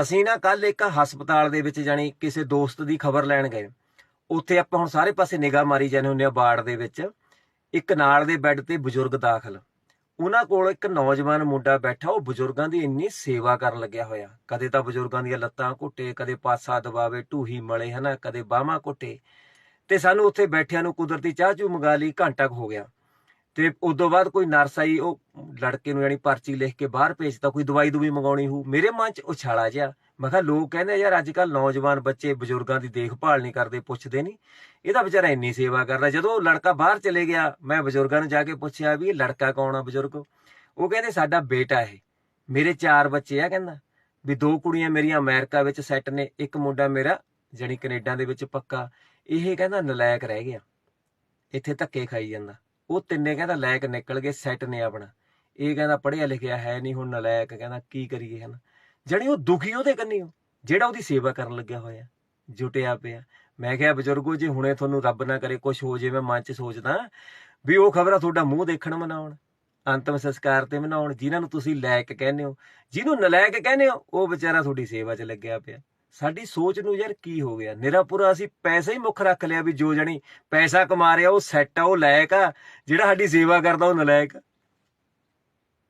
ਅਸੀਂ ਨਾ ਕੱਲ ਇੱਕ ਹਸਪਤਾਲ ਦੇ ਵਿੱਚ ਜਾਣੀ ਕਿਸੇ ਦੋਸਤ ਦੀ ਖਬਰ ਲੈਣ ਗਏ। ਉੱਥੇ ਆਪਾਂ ਹੁਣ ਸਾਰੇ ਪਾਸੇ ਨਿਗਾਹ ਮਾਰੀ ਜਾਂਦੇ ਹੁੰਦੇ ਆ ਬਾੜ ਦੇ ਵਿੱਚ। ਇੱਕ ਨਾਲ ਦੇ ਬੈੱਡ ਤੇ ਬਜ਼ੁਰਗ ਦਾਖਲ। ਉਹਨਾਂ ਕੋਲ ਇੱਕ ਨੌਜਵਾਨ ਮੁੰਡਾ ਬੈਠਾ, ਉਹ ਬਜ਼ੁਰਗਾਂ ਦੀ ਇੰਨੀ ਸੇਵਾ ਕਰਨ ਲੱਗਿਆ ਹੋਇਆ। ਕਦੇ ਤਾਂ ਬਜ਼ੁਰਗਾਂ ਦੀਆਂ ਲੱਤਾਂ ਘੁੱਟੇ, ਕਦੇ ਪਾਸਾ ਦਬਾਵੇ, ਢੂਹੀ ਮਲੇ, ਹਨਾ, ਕਦੇ ਬਾਹਾਂ ਘੁੱਟੇ। ਤੇ ਸਾਨੂੰ ਉੱਥੇ ਬੈਠਿਆਂ ਨੂੰ ਕੁਦਰਤੀ ਚਾਹ ਚੂ ਮੰਗਾ ਲਈ ਘੰਟਾ ਕੁ ਹੋ ਗਿਆ। ਤੇ ਤੋਂ ਬਾਅਦ ਕੋਈ ਨਰਸ ਆਈ, ਉਹ ਲੜਕੇ ਨੂੰ ਯਾਨੀ ਪਰਚੀ ਲਿਖ ਕੇ ਬਾਹਰ ਭੇਜਤਾ, ਕੋਈ ਦਵਾਈ ਦੂਵੀ ਮੰਗਾਉਣੀ ਹੋਊ, ਮੇਰੇ ਮਨ 'ਚ ਉਛਾਲਾ ਜਿਹਾ। ਮੈਂ ਕਿਹਾ, ਲੋਕ ਕਹਿੰਦੇ ਯਾਰ ਅੱਜ ਕੱਲ ਨੌਜਵਾਨ ਬੱਚੇ ਬਜ਼ੁਰਗਾਂ ਦੀ ਦੇਖਭਾਲ ਨਹੀਂ ਕਰਦੇ, ਪੁੱਛਦੇ ਨਹੀਂ। ਇਹਦਾ ਵਿਚਾਰਾ ਇੰਨੀ ਸੇਵਾ ਕਰਦਾ, ਜਦੋਂ ਉਹ ਲੜਕਾ ਬਾਹਰ ਚਲੇ ਗਿਆ, ਮੈਂ ਬਜ਼ੁਰਗਾਂ ਨੂੰ ਜਾ ਕੇ ਪੁੱਛਿਆ ਵੀ ਇਹ ਲੜਕਾ ਕੌਣ ਆ ਬਜ਼ੁਰਗ? ਉਹ ਕਹਿੰਦੇ, ਸਾਡਾ ਬੇਟਾ ਇਹ। ਮੇਰੇ ਚਾਰ ਬੱਚੇ ਆ, ਕਹਿੰਦਾ। ਵੀ ਦੋ ਕੁੜੀਆਂ ਮੇਰੀਆਂ ਅਮਰੀਕਾ ਵਿੱਚ ਸੈੱਟ ਨੇ, ਇੱਕ ਮੁੰਡਾ ਮੇਰਾ ਜਣੀ ਕੈਨੇਡਾ ਦੇ ਵਿੱਚ ਪੱਕਾ। ਇਹ ਕਹਿੰਦਾ, ਨਲਾਇਕ ਰਹਿ ਗਿਆ। ਇੱਥੇ ਧੱਕੇ ਖਾਈ ਜਾਂਦਾ। ਉਹ ਤਿੰਨੇ ਕਹਿੰਦਾ ਲਾਇਕ ਨਿਕਲ ਗਏ ਸੈੱਟ ਨੇ ਆਪਣਾ। ਇਹ ਕਹਿੰਦਾ ਪੜ੍ਹਿਆ ਲਿਖਿਆ ਹੈ ਨਹੀਂ ਹੁਣ ਨਲਾਇਕ, ਕਹਿੰਦਾ ਕੀ ਕਰੀਏ ਹਨ। ਜਣੀ ਉਹ ਦੁਖੀ ਉਹਦੇ ਕੰਨੀ ਜਿਹੜਾ ਉਹਦੀ ਸੇਵਾ ਕਰਨ ਲੱਗਿਆ ਹੋਇਆ, ਜੁਟਿਆ ਪਿਆ। ਮੈਂ ਕਿਹਾ, ਬਜ਼ੁਰਗੋ, ਜੇ ਹੁਣੇ ਤੁਹਾਨੂੰ ਰੱਬ ਨਾ ਕਰੇ ਕੁਝ ਹੋ ਜੇ, ਮੈਂ ਮਨ 'ਚ ਸੋਚਦਾ ਵੀ ਉਹ ਖਬਰਾਂ ਤੁਹਾਡਾ ਮੂੰਹ ਦੇਖਣ ਮਨਾਉਣ, ਅੰਤਮ ਸੰਸਕਾਰ ਤੇ ਮਨਾਉਣ, ਜਿਨ੍ਹਾਂ ਨੂੰ ਤੁਸੀਂ ਲਾਇਕ ਕਹਿੰਦੇ ਹੋ। ਜਿਹਨੂੰ ਨਲਾਇਕ ਕਹਿੰਦੇ ਹੋ, ਉਹ ਵਿਚਾਰਾ ਤੁਹਾਡੀ ਸੇਵਾ 'ਚ ਲੱਗਿਆ ਪਿਆ। ਸਾਡੀ ਸੋਚ ਨੂੰ ਯਾਰ ਕੀ ਹੋ ਗਿਆ ਨਿਰਾਪੁਰਾ ਅਸੀਂ ਪੈਸਾ ਹੀ ਮੁੱਖ ਰੱਖ ਲਿਆ ਵੀ ਜੋ ਜਣੀ ਪੈਸਾ ਕਮਾ ਰਿਹਾ ਉਹ ਸੈੱਟ ਆ, ਉਹ ਲਾਇਕ ਆ, ਜਿਹੜਾ ਸਾਡੀ ਸੇਵਾ ਕਰਦਾ ਉਹ ਨਲਾਇਕ ਆ।